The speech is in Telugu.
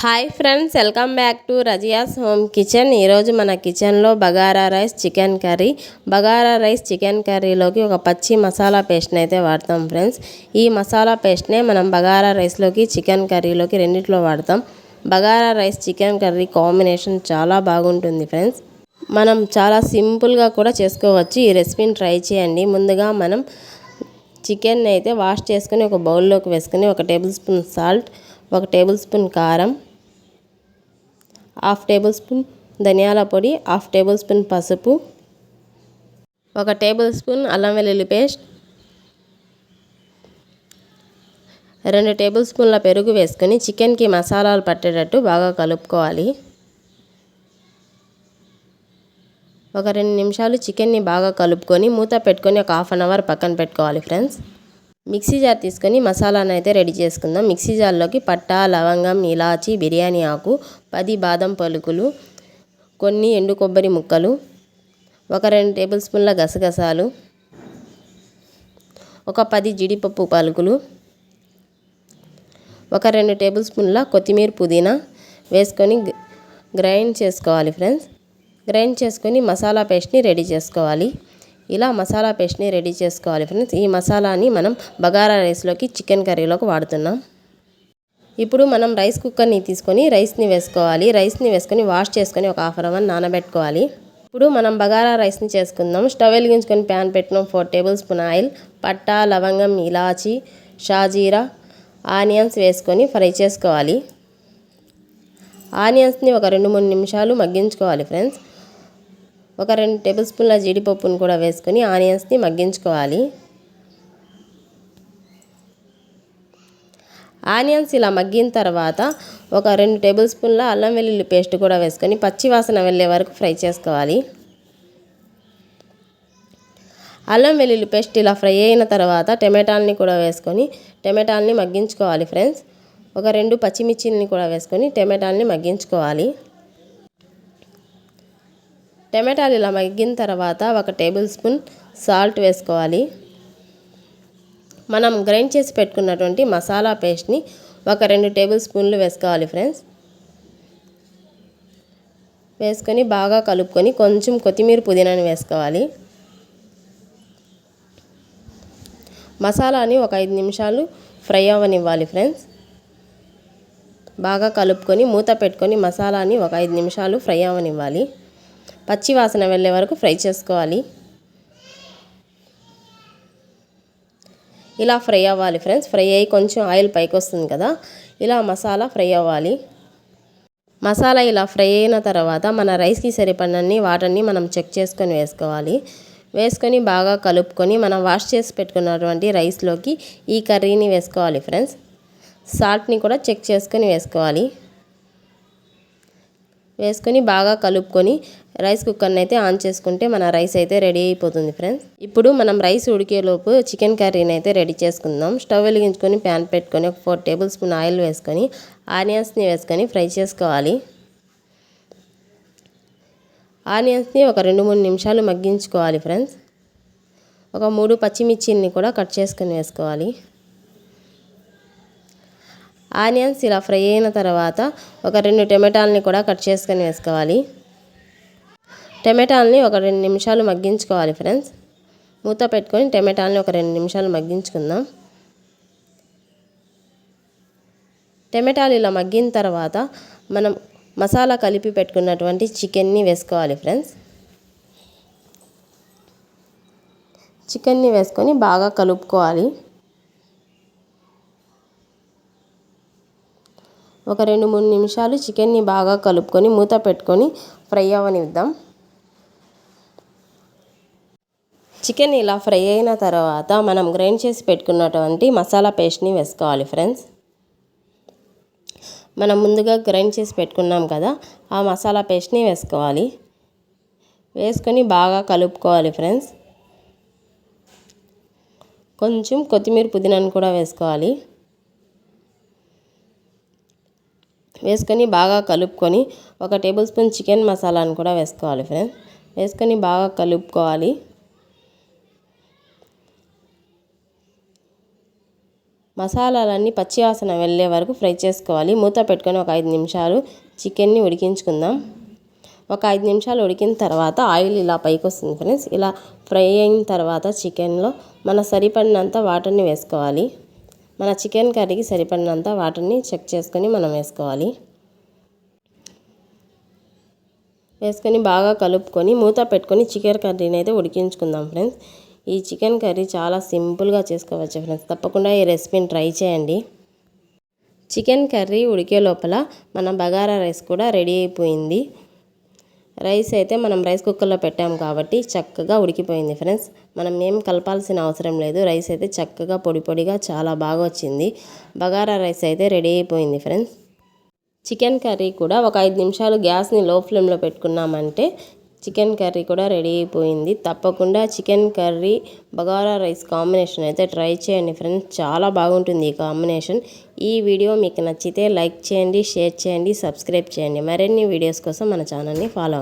Hi friends welcome back to Razia's home kitchen. ఈరోజు మన కిచెన్లో bagara rice chicken curry. Bagara rice chicken కర్రీలోకి ఒక పచ్చి మసాలా పేస్ట్ని అయితే వాడతాం ఫ్రెండ్స్. ఈ మసాలా పేస్ట్నే మనం బగారా రైస్లోకి చికెన్ కర్రీలోకి రెండిట్లో వాడతాం. Bagara rice chicken curry combination చాలా బాగుంటుంది ఫ్రెండ్స్. మనం చాలా సింపుల్గా కూడా చేసుకోవచ్చు. ఈ రెసిపీని ట్రై చేయండి. ముందుగా మనం చికెన్ అయితే వాష్ చేసుకుని ఒక బౌల్లోకి వేసుకొని ఒక టేబుల్ స్పూన్ సాల్ట్ ఒక టేబుల్ స్పూన్ కారం హాఫ్ టేబుల్ స్పూన్ ధనియాల పొడి హాఫ్ టేబుల్ స్పూన్ పసుపు ఒక టేబుల్ స్పూన్ అల్లం వెల్లుల్లి పేస్ట్ రెండు టేబుల్ స్పూన్ల పెరుగు వేసుకొని చికెన్కి మసాలాలు పట్టేటట్టు బాగా కలుపుకోవాలి. ఒక రెండు నిమిషాలు చికెన్ని బాగా కలుపుకొని మూత పెట్టుకొని ఒక హాఫ్ అన్ అవర్ పక్కన పెట్టుకోవాలి ఫ్రెండ్స్. మిక్సీ జార్ తీసుకొని మసాలాను అయితే రెడీ చేసుకుందాం. మిక్సీ జార్లోకి పట్టా లవంగం ఇలాచి బిర్యానీ ఆకు పది బాదం పలుకులు కొన్ని ఎండు కొబ్బరి ముక్కలు ఒక రెండు టేబుల్ స్పూన్ల గసగసాలు ఒక పది జీడిపప్పు పలుకులు ఒక రెండు టేబుల్ స్పూన్ల కొత్తిమీర పుదీనా వేసుకొని గ్రైండ్ చేసుకోవాలి ఫ్రెండ్స్. గ్రైండ్ చేసుకొని మసాలా పేస్ట్ని రెడీ చేసుకోవాలి. ఇలా మసాలా పేస్ట్ని రెడీ చేసుకోవాలి ఫ్రెండ్స్. ఈ మసాలాని మనం బగారా రైస్లోకి చికెన్ కర్రీలోకి వాడుతున్నాం. ఇప్పుడు మనం రైస్ కుక్కర్ని తీసుకొని రైస్ని వేసుకోవాలి. రైస్ని వేసుకొని వాష్ చేసుకొని ఒక హాఫ్ అవర్ నానబెట్టుకోవాలి. ఇప్పుడు మనం బగారా రైస్ని చేసుకుందాం. స్టవ్ వెలిగించుకొని ప్యాన్ పెట్టినాం. ఫోర్ టేబుల్ స్పూన్ ఆయిల్ పట్టా లవంగం ఇలాచి షాజీరా ఆనియన్స్ వేసుకొని ఫ్రై చేసుకోవాలి. ఆనియన్స్ని ఒక రెండు మూడు నిమిషాలు మగ్గించుకోవాలి ఫ్రెండ్స్. ఒక రెండు టేబుల్ స్పూన్ల జీడిపప్పును కూడా వేసుకొని ఆనియన్స్ని మగ్గించుకోవాలి. ఆనియన్స్ ఇలా మగ్గిన తర్వాత ఒక రెండు టేబుల్ స్పూన్ల అల్లం వెల్లుల్లి పేస్ట్ కూడా వేసుకొని పచ్చి వాసన వెళ్ళే వరకు ఫ్రై చేసుకోవాలి. అల్లం వెల్లుల్లి పేస్ట్ ఇలా ఫ్రై అయిన తర్వాత టమాటాలని కూడా వేసుకొని టమాటాలని మగ్గించుకోవాలి ఫ్రెండ్స్. ఒక రెండు పచ్చిమిర్చిని కూడా వేసుకొని టమాటాలని మగ్గించుకోవాలి. టమాటాలు ఇలా మగ్గిన తర్వాత ఒక టేబుల్ స్పూన్ సాల్ట్ వేసుకోవాలి. మనం గ్రైండ్ చేసి పెట్టుకున్నటువంటి మసాలా పేస్ట్ని ఒక రెండు టేబుల్ స్పూన్లు వేసుకోవాలి ఫ్రెండ్స్. వేసుకొని బాగా కలుపుకొని కొంచెం కొత్తిమీర పుదీనాని వేసుకోవాలి. మసాలాని ఒక ఐదు నిమిషాలు ఫ్రై అవ్వనివ్వాలి ఫ్రెండ్స్. బాగా కలుపుకొని మూత పెట్టుకొని మసాలాని ఒక ఐదు నిమిషాలు ఫ్రై అవ్వనివ్వాలి. పచ్చి వాసన వెళ్ళే వరకు ఫ్రై చేసుకోవాలి. ఇలా ఫ్రై అవ్వాలి ఫ్రెండ్స్. ఫ్రై అయ్యి కొంచెం ఆయిల్ పైకి వస్తుంది కదా. ఇలా మసాలా ఫ్రై అవ్వాలి. మసాలా ఇలా ఫ్రై అయిన తర్వాత మన రైస్కి సరిపడినన్ని వాటర్ని మనం చెక్ చేసుకొని వేసుకోవాలి. వేసుకొని బాగా కలుపుకొని మనం వాష్ చేసి పెట్టుకున్నటువంటి రైస్లోకి ఈ కర్రీని వేసుకోవాలి ఫ్రెండ్స్. సాల్ట్ని కూడా చెక్ చేసుకొని వేసుకోవాలి. వేసుకొని బాగా కలుపుకొని రైస్ కుక్కర్ని అయితే ఆన్ చేసుకుంటే మన రైస్ అయితే రెడీ అయిపోతుంది ఫ్రెండ్స్. ఇప్పుడు మనం రైస్ ఉడికేలోపు చికెన్ కర్రీని అయితే రెడీ చేసుకుందాం. స్టవ్ వెలిగించుకొని ప్యాన్ పెట్టుకొని ఒక ఫోర్ టేబుల్ స్పూన్ ఆయిల్ వేసుకొని ఆనియన్స్ని వేసుకొని ఫ్రై చేసుకోవాలి. ఆనియన్స్ని ఒక రెండు మూడు నిమిషాలు మగ్గించుకోవాలి ఫ్రెండ్స్. ఒక మూడు పచ్చిమిర్చిని కూడా కట్ చేసుకొని వేసుకోవాలి. ఆనియన్స్ ఇలా ఫ్రై అయిన తర్వాత ఒక రెండు టమాటాలని కూడా కట్ చేసుకొని వేసుకోవాలి. టమాటాలని ఒక రెండు నిమిషాలు మగ్గించుకోవాలి ఫ్రెండ్స్. మూత పెట్టుకొని టమాటాలని ఒక రెండు నిమిషాలు మగ్గించుకుందాం. టమాటాలు ఇలా మగ్గిన తర్వాత మనం మసాలా కలిపి పెట్టుకున్నటువంటి చికెన్ని వేసుకోవాలి ఫ్రెండ్స్. చికెన్ని వేసుకొని బాగా కలుపుకోవాలి. ఒక రెండు మూడు నిమిషాలు చికెన్ని బాగా కలుపుకొని మూత పెట్టుకొని ఫ్రై అవ్వనిద్దాం చికెన్ ఇలా ఫ్రై అయిన తర్వాత మనం గ్రైండ్ చేసి పెట్టుకున్నటువంటి మసాలా పేస్ట్ని వేసుకోవాలి ఫ్రెండ్స్. మనం ముందుగా గ్రైండ్ చేసి పెట్టుకున్నాం కదా ఆ మసాలా పేస్ట్ని వేసుకోవాలి. వేసుకొని బాగా కలుపుకోవాలి ఫ్రెండ్స్. కొంచెం కొత్తిమీర పుదీనాను కూడా వేసుకోవాలి. వేసుకొని బాగా కలుపుకొని ఒక టేబుల్ స్పూన్ చికెన్ మసాలాను కూడా వేసుకోవాలి ఫ్రెండ్స్ వేసుకొని బాగా కలుపుకోవాలి. మసాలాలన్నీ పచ్చి వాసన వెళ్ళే వరకు ఫ్రై చేసుకోవాలి. మూత పెట్టుకొని ఒక ఐదు నిమిషాలు చికెన్ని ఉడికించుకుందాం. ఒక ఐదు నిమిషాలు ఉడికిన తర్వాత ఆయిల్ ఇలా పైకి వస్తుంది ఫ్రెండ్స్ ఇలా ఫ్రై అయిన తర్వాత చికెన్లో మన సరిపడినంత వాటర్ని వేసుకోవాలి. మన చికెన్ కర్రీకి సరిపడినంత వాటర్ని చెక్ చేసుకొని మనం వేసుకోవాలి. వేసుకొని బాగా కలుపుకొని మూత పెట్టుకొని చికెన్ కర్రీని అయితే ఉడికించుకుందాం ఫ్రెండ్స్. ఈ చికెన్ కర్రీ చాలా సింపుల్గా చేసుకోవచ్చు ఫ్రెండ్స్. తప్పకుండా ఈ రెసిపీని ట్రై చేయండి. చికెన్ కర్రీ ఉడికే లోపల మన బగారా రైస్ కూడా రెడీ అయిపోయింది. రైస్ అయితే మనం రైస్ కుక్కర్లో పెట్టాం కాబట్టి చక్కగా ఉడికిపోయింది ఫ్రెండ్స్. మనం ఏం కలపాల్సిన అవసరం లేదు. రైస్ అయితే చక్కగా పొడి పొడిగా చాలా బాగా వచ్చింది. బగారా రైస్ అయితే రెడీ అయిపోయింది ఫ్రెండ్స్. చికెన్ కర్రీ కూడా ఒక ఐదు నిమిషాలు గ్యాస్ని లో ఫ్లేమ్లో పెట్టుకున్నామంటే చికెన్ కర్రీ కూడా రెడీ అయిపోయింది. తప్పకుండా chicken curry bagara rice combination అయితే ట్రై చేయండి ఫ్రెండ్స్. చాలా బాగుంటుంది ఈ కాంబినేషన్. ఈ వీడియో మీకు నచ్చితే లైక్ చేయండి షేర్ చేయండి సబ్స్క్రైబ్ చేయండి. మరిన్ని వీడియోస్ కోసం మన ఛానల్ని ఫాలో